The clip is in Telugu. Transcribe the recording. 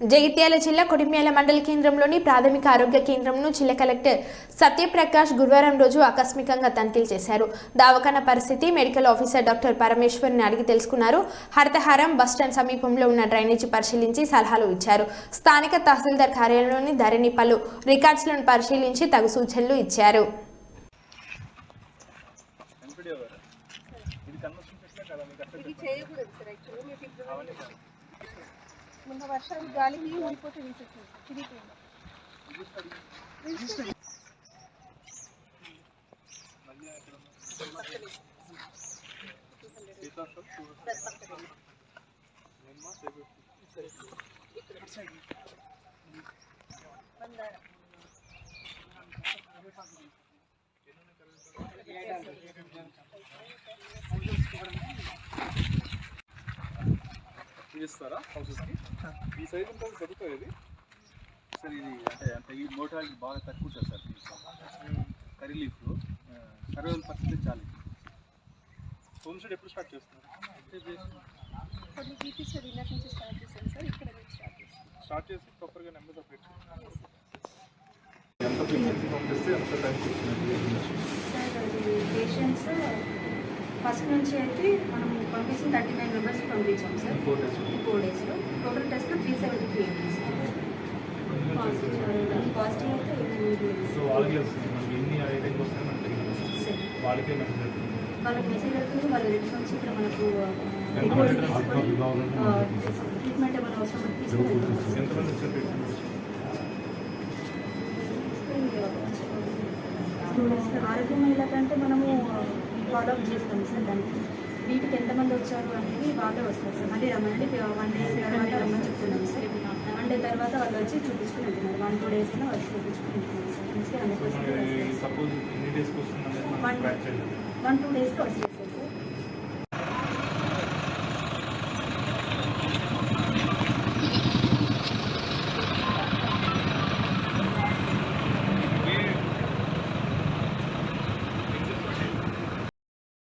జగిత్యాల జిల్లా కొడిమ్యాల మండల కేంద్రంలోని ప్రాథమిక ఆరోగ్య కేంద్రంను జిల్లా కలెక్టర్ సత్యప్రకాష్ గురువారం రోజు ఆకస్మికంగా తనిఖీలు చేశారు. దవాఖాన పరిస్థితి మెడికల్ ఆఫీసర్ డాక్టర్ పరమేశ్వర్ని అడిగి తెలుసుకున్నారు. హరితహారం బస్టాండ్ సమీపంలో ఉన్న డ్రైనేజీ పరిశీలించి సలహాలు ఇచ్చారు. స్థానిక తహసీల్దార్ కార్యాలయంలోని ధరణి పలు రికార్డ్స్లను పరిశీలించి తగు సూచనలు ఇచ్చారు. ఇది ಮುಂದವರ್ಷ ಗಾಳಿ ನೀವು ಹೇಳ್ಕೊಟ್ಟು ರಿಸರ್ಚ್ ಕಿರಿಕೆ ಬಂದಾರ ఇస్తారా హౌసెస్కి? ఈ సైజ్ ఉంటుంది దొరుకుతుంది ఇది సార్ ఇది అంటే అంటే ఈ మోటార్కి బాగా తక్కువ ఉంటుంది సార్ కర్రీ లీఫ్లో సర్వేల్ పరిస్థితి చాలు హోమ్ స్టేట్ ఎప్పుడు స్టార్ట్ చేస్తున్నారు స్టార్ట్ చేశాను సార్ ఇక్కడ నుంచి స్టార్ట్ చేస్తాను స్టార్ట్ చేసి ప్రాపర్గా నెంబర్ ఆఫ్ ఎంత పంపిస్తే ఎంత టైం ఫస్ట్ నుంచి అయితే మనం పంపించిన థర్టీ నైన్ మెంబర్స్ పంపించాం సార్. ఫోర్ డేస్ ఫోర్ డేస్లో total test three seventy three positive వాళ్ళకి మెసేజ్ అవుతుంది వాళ్ళ రెడ్ నుంచి ఇక్కడ మనకు ట్రీట్మెంట్ ఏమైనా అవసరం ఆరోగ్య మహిళ కంటే మనము ఫాలో అప్ చేస్తాం సార్ దానికి వీటికి ఎంతమంది వచ్చారు అనేది వాళ్ళే వస్తారు సార్. మళ్ళీ రమ్మనండి వన్ డే తర్వాత రమ్మని చెప్తున్నాం సార్. వన్ డే తర్వాత వాళ్ళు వచ్చి చూపించుకుని వెళ్తున్నారు. వన్ టూ డేస్ అయినా వచ్చి చూపించుకుని వెళ్తున్నారు సార్. అందుకే అందుకోసం సపోజ్ ఎన్ని డేస్కి వస్తుంది.